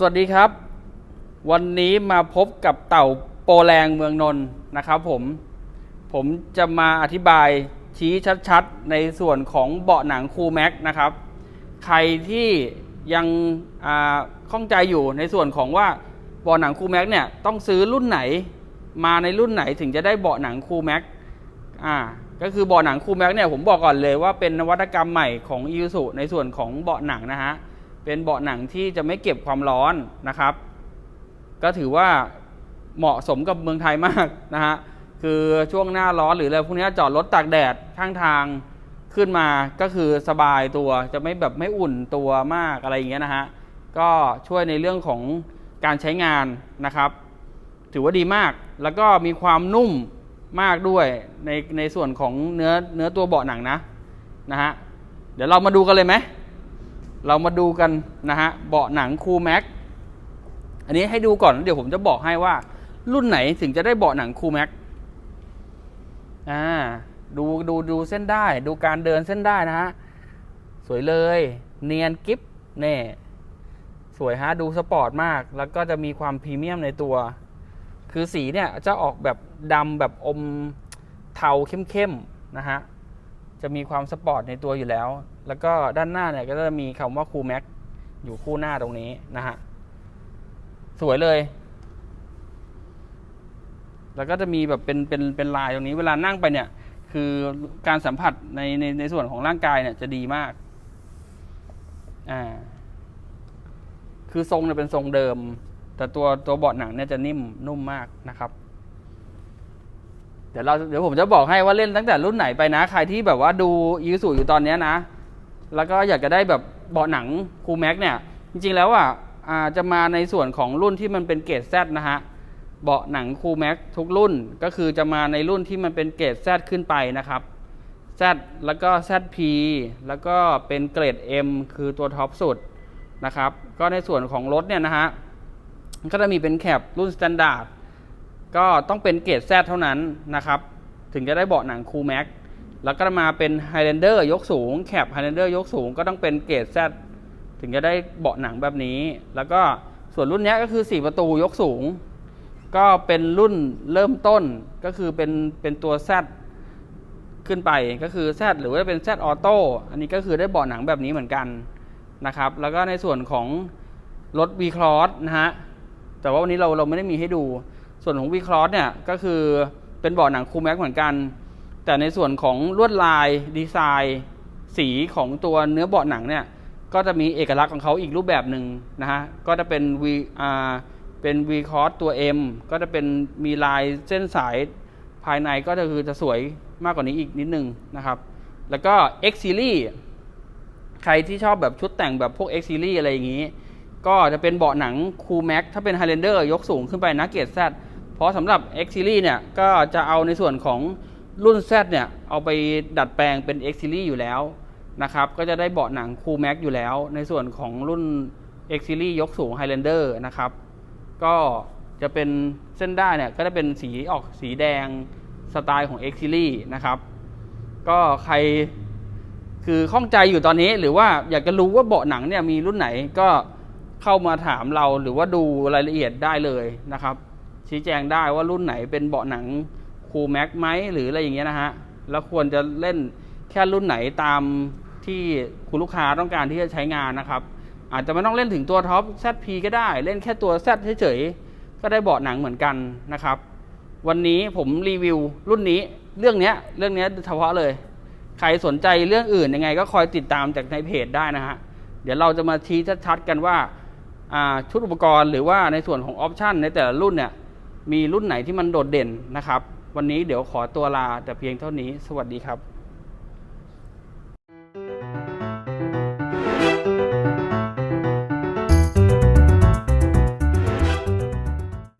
สวัสดีครับ วันนี้มาพบกับเต่าโปแรงเมืองนนท์นะครับผม ผมจะมาอธิบายชี้ชัดๆ ในส่วนของเบาะหนังคูแม็กนะครับ ใครที่ยังอ่าข้องใจอยู่ในส่วนของว่าเบาะหนังคูแม็กเนี่ยต้องซื้อรุ่นไหน มาในรุ่นไหนถึงจะได้เบาะหนังคูแม็กอ่าก็คือเบาะหนังคูแม็กเนี่ยผมบอกก่อนเลยว่าเป็นนวัตกรรมใหม่ของ i ู u ในส่วนของเบาะหนังนะฮะ เป็นเบาะหนังที่จะไม่เก็บความร้อนนะครับ ก็ถือว่าเหมาะสมกับเมืองไทยมากนะฮะคือช่วงหน้าร้อนหรืออะไรพวกนี้จอดรถตากแดดข้างทางขึ้นมาก็คือสบายตัวจะไม่แบบไม่อุ่นตัวมากอะไรอย่างเงี้ยนะฮะก็ช่วยในเรื่องของการใช้งานนะครับ ถือว่าดีมากแล้วก็มีความนุ่มมากด้วยในในส่วนของเนื้อเนื้อตัวเบาะหนังนะนะฮะเดี๋ยวเรามาดูกันเลยไหม เรามาดูกันนะฮะเบาะหนังคูแม็กอันนี้ให้ดูก่อนแล้วเดี๋ยวผมจะบอกให้ว่า รุ่นไหนถึงจะได้เบาะหนังคูแม็กอ่าดูดูดูเส้นได้ดูการเดินเส้นได้นะฮะสวยเลย เนียนกิฟเน่สวยฮะดูสปอร์ตมาก แล้วก็จะมีความพรีเมียมในตัว คือสีเนี่ยจะออกแบบดำแบบอมเทาเข้มๆนะฮะจะมีความสปอร์ตในตัวอยู่แล้ว แล้วก็ด้านหน้าเนี่ยก็จะมีคำว่าคูแม็กอยู่คู่หน้าตรงนี้นะฮะ สวยเลย แล้วก็จะมีแบบเป็นเป็นเป็นลายตรงนี้ เวลานั่งไปเนี่ย คือการสัมผัสในในในส่วนของร่างกายเนี่ยจะดีมาก อ่า คือทรงเนี่ยเป็นทรงเดิม แต่ตัวตัวเบาะหนังเนี่ยจะนิ่มนุ่มมากนะครับเดี๋ยวเราเดี๋ยวผมจะบอกให้ว่าเล่นตั้งแต่รุ่นไหนไปนะ ใครที่แบบว่าดูยูสูอยู่ตอนนี้นะ แล้วก็อยากจะได้แบบเบาะหนังคูแม็กเนี่ย จริงๆแล้วอะอ่าจะมาในส่วนของรุ่นที่มันเป็นเกรด Z นะฮะ เบาะหนังคูแม็กทุกรุ่นก็คือจะมาในรุ่นที่มันเป็นเกรด Z ขึ้นไปนะครับ Z แล้วก็ ZP แล้วก็เป็นเกรด M คือตัวท็อปสุดนะครับ ก็ในส่วนของรถเนี่ยนะฮะ ก็จะมีเป็นแคปรุ่นสแตนดาร์ดก็ต้องเป็นเกรด Z เท่านั้นนะครับ ถึงจะได้เบาะหนังคูแม็ก แล้วก็มาเป็น Highlander ยกสูงแคป Highlander ยกสูงก็ต้องเป็นเกรด Z ถึงจะได้เบาะหนังแบบนี้ แล้วก็ส่วนรุ่นนี้ก็คือ 4 ประตูยกสูง ก็เป็นรุ่นเริ่มต้นก็คือเป็นเป็นตัว Z ขึ้นไปก็คือ Z หรือว่าเป็น Z ออโต้อันนี้ก็คือได้เบาะหนังแบบนี้เหมือนกันนะครับ แล้วก็ในส่วนของรถ V Cross นะฮะแต่ว่าวันนี้เราเราไม่ได้มีให้ดู ส่วนของ V Cross เนี่ยก็คือเป็นเบาะหนังคูแม็กเหมือนกัน แต่ในส่วนของลวดลายดีไซน์ สีของตัวเนื้อเบาะหนังเนี่ยก็จะมีเอกลักษณ์ของเขาอีกรูปแบบหนึ่งนะฮะก็จะเป็น V อ่าเป็น V Cross ตัว M ก็จะเป็นมีลายเส้นสายภายในก็จะคือจะสวยมากกว่านี้อีกนิดนึงนะครับ แล้วก็ X Series ใครที่ชอบแบบชุดแต่งแบบพวก X Series อะไรอย่างนี้ ก็จะเป็นเบาะหนังคูแม็กถ้าเป็น Highlander ยกสูงขึ้นไปนะเกรด Z เพราะสำหรับ X Series เนี่ยก็จะเอาในส่วนของ รุ่น Z เนี่ย เอาไปดัดแปลงเป็น X Series อยู่แล้วนะครับ ก็จะได้เบาะหนังคูแม็กอยู่แล้ว ในส่วนของรุ่น X Series ยกสูง Highlander นะครับ ก็จะเป็นเส้นได้เนี่ยก็จะเป็นสีออกสีแดงสไตล์ของ X Series นะครับ ก็ใครคือข้องใจอยู่ตอนนี้หรือว่าอยากจะรู้ว่าเบาะหนังเนี่ยมีรุ่นไหนก็เข้ามาถามเราหรือว่าดูรายละเอียดได้เลยนะครับ ชี้แจงได้ว่ารุ่นไหนเป็นเบาะหนัง คูแม็กไหมหรืออะไรอย่างเงี้ยนะฮะ แล้วควรจะเล่นแค่รุ่นไหนตามที่คุณลูกค้าต้องการที่จะใช้งานนะครับ อาจจะไม่ต้องเล่นถึงตัวท็อป ZP ก็ได้ เล่นแค่ตัว Z เฉยๆ ก็ได้เบาะหนังเหมือนกันนะครับ วันนี้ผมรีวิวรุ่นนี้เรื่องเนี้ยเรื่องเนี้ยเฉพาะเลย ใครสนใจเรื่องอื่นยังไง ก็คอยติดตามจากในเพจได้นะฮะ เดี๋ยวเราจะมาชี้ชัดๆกันว่าอ่าชุดอุปกรณ์หรือว่าในส่วนของออปชันในแต่ละรุ่นเนี่ยมีรุ่นไหนที่มันโดดเด่นนะครับ วันนี้เดี๋ยวขอตัวลาแต่เพียงเท่านี้ สวัสดีครับ